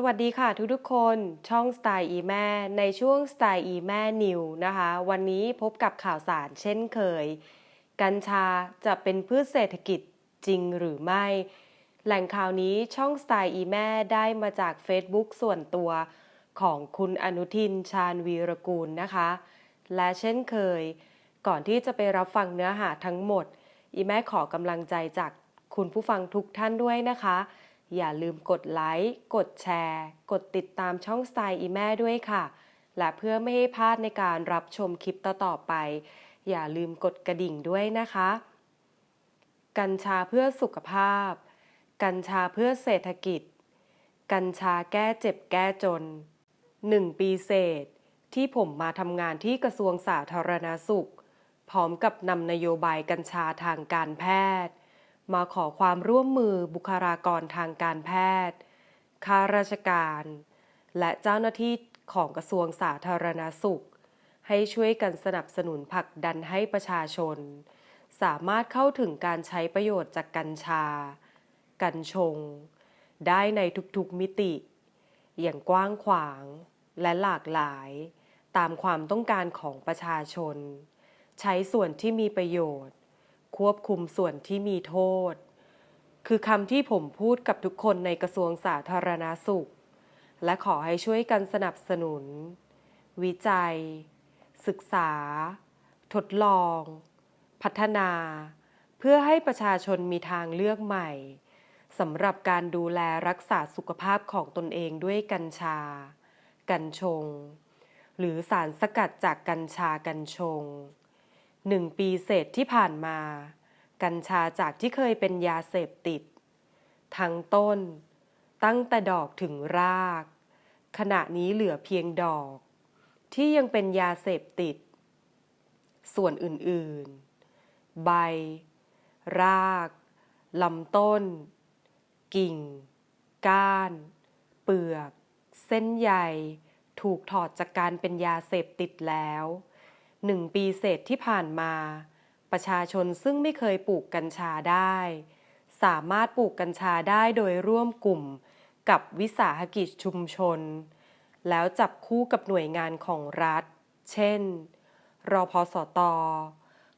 สวัสดีค่ะทุกๆคนช่องสไตล์อีแม่ในช่วงสไตล์อีแม่นิวนะคะ วันนี้พบกับข่าวสารเช่นเคย กัญชาจะเป็นพืชเศรษฐกิจจริงหรือไม่ แหล่งข่าวนี้ช่องสไตล์อีแม่ได้มาจาก Facebook ส่วนตัวของคุณอนุทินชาญวีรกูลนะคะ และเช่นเคย ก่อนที่จะไปรับฟังเนื้อหาทั้งหมด อีแม่ขอกำลังใจจากคุณผู้ฟังทุกท่านด้วยนะคะ อย่าลืมกดไลค์ กดแชร์ กดติดตามช่องสไตล์อีแม่ด้วยค่ะ และเพื่อไม่ให้พลาดในการรับชมคลิปต่อๆไป อย่าลืมกดกระดิ่งด้วยนะคะ กัญชาเพื่อสุขภาพ กัญชาเพื่อเศรษฐกิจ กัญชาแก้เจ็บแก้จนหนึ่งปีเศษ ที่ผมมาทำงานที่กระทรวงสาธารณสุข พร้อมกับนำนโยบายกัญชาทางการแพทย์ มาขอความร่วมมือบุคลากรทางการแพทย์ข้าราชการ และเจ้าหน้าที่ของกระทรวงสาธารณสุข ให้ช่วยกันสนับสนุนผลักดันให้ประชาชน สามารถเข้าถึงการใช้ประโยชน์จากกัญชา กัญชง ได้ในทุกๆมิติ อย่างกว้างขวางและหลากหลาย ตามความต้องการของประชาชน ใช้ส่วนที่มีประโยชน์ ควบคุมส่วนที่มีโทษ คือคำที่ผมพูดกับทุกคนในกระทรวงสาธารณาสุข และขอให้ช่วยกันสนับสนุน วิจัย ศึกษา ทดลอง พัฒนา เพื่อให้ประชาชนมีทางเลือกใหม่สำหรับการดูแลรักษาสุขภาพของตนเองด้วยกัญชา กัญชง หรือสารสกัดจากกัญชากัญชง หนึ่งปีเศษที่ผ่านมา กัญชาจากที่เคยเป็นยาเสพติด ทั้งต้น ตั้งแต่ดอกถึงราก ขณะนี้เหลือเพียงดอก ที่ยังเป็นยาเสพติด ส่วนอื่นๆ ใบ รากลำต้น กิ่ง ก้าน เปลือก เส้นใยถูกถอดจากการเป็นยาเสพติดแล้ว หนึ่งปีเศษที่ผ่านมา ประชาชนซึ่งไม่เคยปลูกกัญชาได้ สามารถปลูกกัญชาได้โดยร่วมกลุ่ม กับวิสาหกิจชุมชน แล้วจับคู่กับหน่วยงานของรัฐ เช่นรอพสต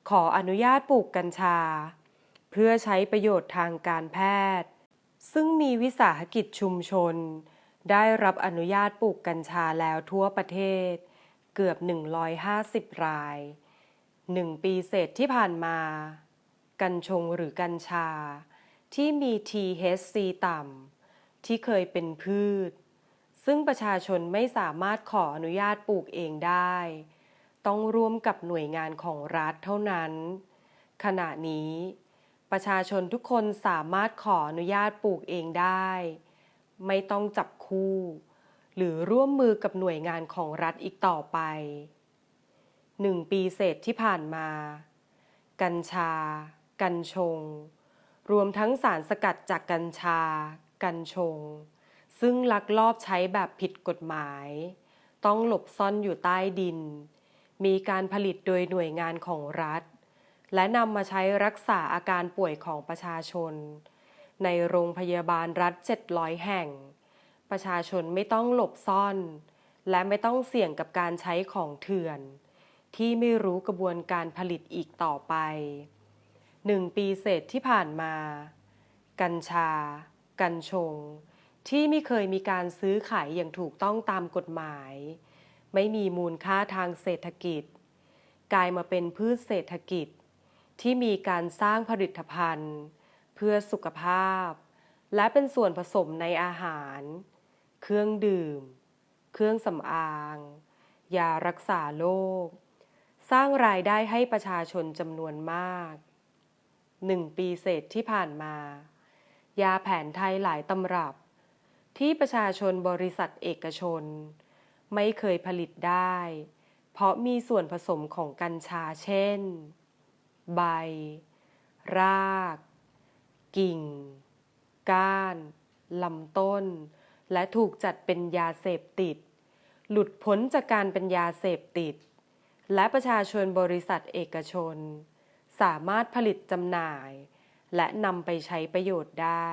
ขออนุญาตปลูกกัญชา เพื่อใช้ประโยชน์ทางการแพทย์ ซึ่งมีวิสาหกิจชุมชน ได้รับอนุญาตปลูกกัญชาแล้วทั่วประเทศ เกือบ 150 ราย 1 ปีเศษที่ผ่านมา กัญชงหรือกัญชา ที่มี THC ต่ำ ที่เคยเป็นพืช ซึ่งประชาชนไม่สามารถขออนุญาตปลูกเองได้ ต้องร่วมกับหน่วยงานของรัฐเท่านั้น ขณะนี้ ประชาชนทุกคนสามารถขออนุญาตปลูกเองได้ ไม่ต้องจับคู่ หรือร่วมมือกับหน่วยงานของรัฐอีกต่อไปหนึ่งปีเศษที่ผ่านมา กัญชา กัญชง รวมทั้งสารสกัดจากกัญชา กัญชง ซึ่งลักลอบใช้แบบผิดกฎหมาย ต้องหลบซ่อนอยู่ใต้ดิน มีการผลิตโดยหน่วยงานของรัฐ และนำมาใช้รักษาอาการป่วยของประชาชน ในโรงพยาบาลรัฐ 700 แห่ง ประชาชนไม่ต้องหลบซ่อน และไม่ต้องเสี่ยงกับการใช้ของเถื่อน ที่ไม่รู้กระบวนการผลิตอีกต่อไปหนึ่งปีเศษที่ผ่านมา กัญชา กัญชง ที่ไม่เคยมีการซื้อขายอย่างถูกต้องตามกฎหมาย ไม่มีมูลค่าทางเศรษฐกิจ กลายมาเป็นพืชเศรษฐกิจ ที่มีการสร้างผลิตภัณฑ์ เพื่อสุขภาพ และเป็นส่วนผสมในอาหาร เครื่องดื่ม เครื่องสำอาง ยารักษาโรค สร้างรายได้ให้ประชาชนจำนวนมากหนึ่งปีเศษที่ผ่านมา ยาแผนไทยหลายตำรับ ที่ประชาชนบริษัทเอกชน ไม่เคยผลิตได้ เพราะมีส่วนผสมของกัญชาเช่น ใบ ราก กิ่ง ก้านลำต้น และถูกจัดเป็นยาเสพติด หลุดพ้นจากการเป็นยาเสพติด และประชาชนบริษัทเอกชน สามารถผลิตจำหน่าย และนำไปใช้ประโยชน์ได้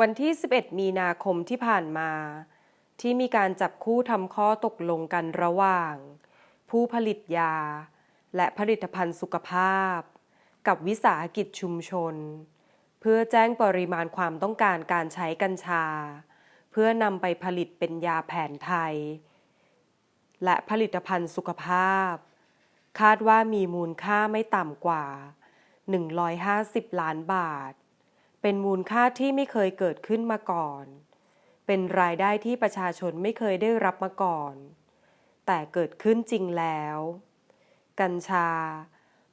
วันที่ 11 มีนาคมที่ผ่านมา ที่มีการจับคู่ทำข้อตกลงกันระหว่าง ผู้ผลิตยา และผลิตภัณฑ์สุขภาพ กับวิสาหกิจชุมชน เพื่อแจ้งปริมาณความต้องการการใช้กัญชา เพื่อนำไปผลิตเป็นยาแผนไทย และผลิตภัณฑ์สุขภาพ คาดว่ามีมูลค่าไม่ต่ำกว่า 150 ล้านบาท เป็นมูลค่าที่ไม่เคยเกิดขึ้นมาก่อน เป็นรายได้ที่ประชาชนไม่เคยได้รับมาก่อน แต่เกิดขึ้นจริงแล้ว กัญชา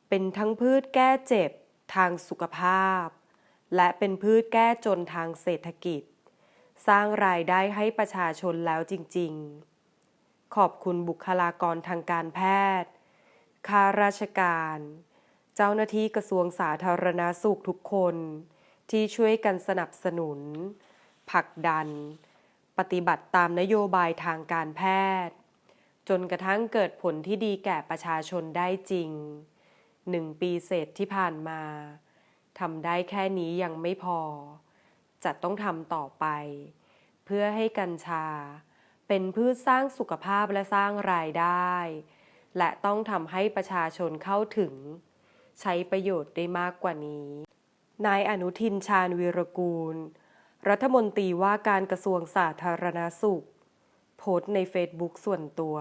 เป็นทั้งพืชแก้เจ็บทางสุขภาพ และเป็นพืชแก้จนทางเศรษฐกิจ สร้างรายได้ให้ประชาชนแล้วจริง ๆ ขอบคุณบุคลากรทางการแพทย์ ข้าราชการ เจ้าหน้าที่กระทรวงสาธารณาสุขทุกคน ที่ช่วยกันสนับสนุนผลักดัน ปฏิบัติตามนโยบายทางการแพทย์ จนกระทั่งเกิดผลที่ดีแก่ประชาชนได้จริงหนึ่งปีเศษที่ผ่านมาทำได้แค่นี้ยังไม่พอ จะต้องทำต่อไป เพื่อให้กัญชา เป็นพืชสร้างสุขภาพและสร้างรายได้ และต้องทำให้ประชาชนเข้าถึง ใช้ประโยชน์ได้มากกว่านี้ นายอนุทินชาญวีรกูล รัฐมนตรีว่าการกระทรวงสาธารณาสุข โพสต์ในเฟซบุ๊กส่วนตัว